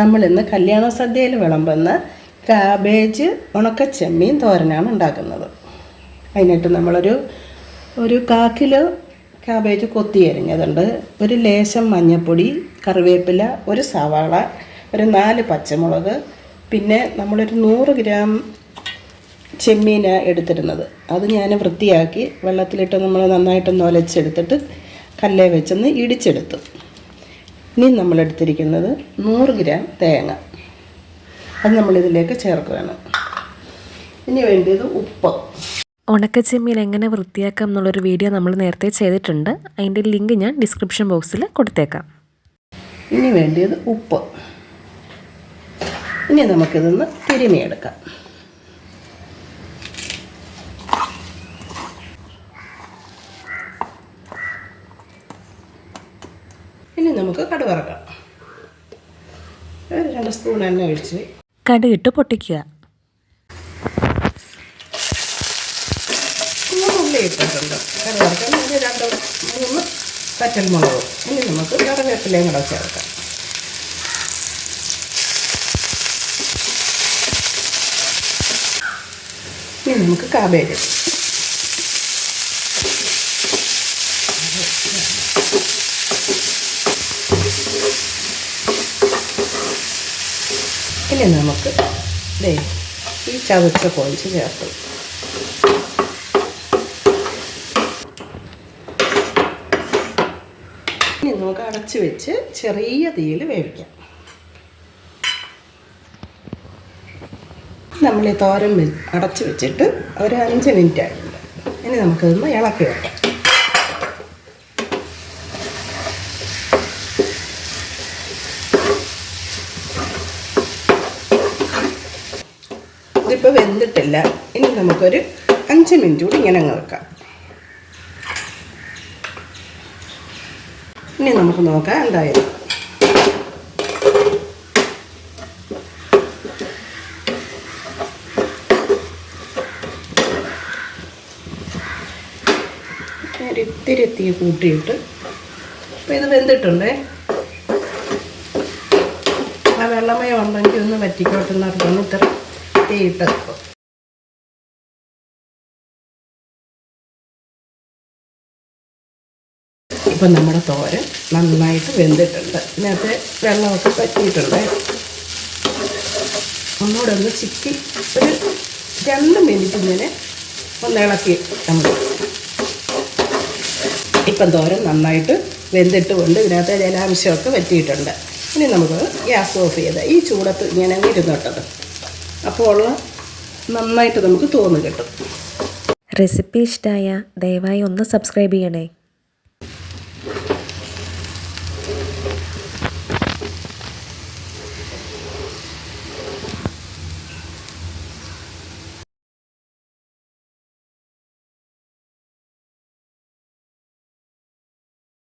നമ്മളിന്ന് കല്യാണ സദ്യയിൽ വിളമ്പുന്ന കാബേജ് ഉണക്കച്ചെമ്മീൻ തോരനാണ് ഉണ്ടാക്കുന്നത്. അതിനായിട്ട് നമ്മളൊരു ഒരു കാ കിലോ കാബേജ് കൊത്തി അരിഞ്ഞതുണ്ട്. ഒരു ലേശം മഞ്ഞൾപ്പൊടി കറിവേപ്പില ഒരു സവാള ഒരു നാല് പച്ചമുളക് പിന്നെ നമ്മളൊരു നൂറ് ഗ്രാം ചെമ്മീനാണ് എടുത്തിരുന്നത് അത് ഞാൻ വൃത്തിയാക്കി വെള്ളത്തിലിട്ട് നമ്മൾ നന്നായിട്ടൊന്ന് ഒലച്ചെടുത്തിട്ട് കല്ലേ വെച്ചൊന്ന് ഇടിച്ചെടുത്തു. ഇനി നമ്മളെടുത്തിരിക്കുന്നത് നൂറ് ഗ്രാം തേങ്ങ. അത് നമ്മളിതിലേക്ക് ചേർക്കുകയാണ്. ഇനി വേണ്ടിയത് ഉപ്പ്. ഉണക്കച്ചെമ്മീൻ എങ്ങനെ വൃത്തിയാക്കാം എന്നുള്ളൊരു വീഡിയോ നമ്മൾ നേരത്തെ ചെയ്തിട്ടുണ്ട്. അതിന്റെ ലിങ്ക് ഞാൻ ഡിസ്ക്രിപ്ഷൻ ബോക്സിൽ കൊടുത്തേക്കാം. ഇനി വേണ്ടിയത് ഉപ്പ്. ഇനി നമുക്കിതൊന്ന് തിരുമിയെടുക്കാം. ഇനി നമുക്ക് കടുവറക്കാം ഒരു രണ്ട് സ്പൂൺ എണ്ണ ഒഴിച്ച് കടുകിട്ട് പൊട്ടിക്കുക. മൂന്ന് ഉള്ളി ഇട്ടിട്ടുണ്ട്. കടുവറക്കാൻ ഒരു രണ്ട് മൂന്ന് പച്ചമുളക്. ഇനി നമുക്ക് കറിവേപ്പിലയും കൂടെ ചേർക്കാം. ഇനി നമുക്ക് കാബേജ് ഇനി നമുക്ക് ദേ ഈ ചതച്ച പൊളിച്ച് ചേർത്ത് ഇനി നമുക്ക് അടച്ചു വെച്ച് ചെറിയ തീയിൽ വേവിക്കാം. നമ്മൾ ഈ തോരൻ അടച്ചു വെച്ചിട്ട് ഒരു അഞ്ച് മിനിറ്റ് ആയിട്ടുണ്ട്. ഇനി നമുക്കിതൊന്ന് ഇളക്കി വെക്കാം. ഇതിപ്പോൾ വെന്തിട്ടില്ല. ഇനി നമുക്കൊരു അഞ്ച് മിനിറ്റ് കൂടി ഇങ്ങനെ അങ്ങ് വെക്കാം. ഇനി നമുക്ക് നോക്കാം എന്തായാലും. ഒരു ഇത്തിരി തീ കൂട്ടിയിട്ട് അപ്പോൾ ഇത് വെന്തിട്ടുണ്ടേ? ആ വെള്ളമയം ഉണ്ടെങ്കിൽ ഒന്ന് വറ്റിക്കോട്ടെന്ന് നടക്കണം ഇത്ര തീയിട്ട് ഇപ്പം നമ്മുടെ തോരൻ നന്നായിട്ട് വെന്തിട്ടുണ്ട്. ഇതിനകത്ത് വെള്ളമൊക്കെ പറ്റിയിട്ടുണ്ട്. ഒന്നുകൂടെ ഒന്ന് ചിക്കി ഒരു രണ്ട് മിനിറ്റ് ഇങ്ങനെ ഒന്ന് ഇളക്കി നമ്മൾ ഇപ്പം തോരൻ നന്നായിട്ട് വെന്തിട്ടുകൊണ്ട് ഇതിനകത്ത് ജലാംശമൊക്കെ പറ്റിയിട്ടുണ്ട്. ഇനി നമുക്ക് ഗ്യാസ് ഓഫ് ചെയ്ത് ഈ ചൂടത്ത് ഇങ്ങനെ ഇരുന്നിട്ടത്. അപ്പോൾ നന്നായിട്ട് നമുക്ക് തോന്നു കിട്ടും. റെസിപ്പി ഇഷ്ടമായ ദയവായി ഒന്ന് സബ്സ്ക്രൈബ് ചെയ്യണേ.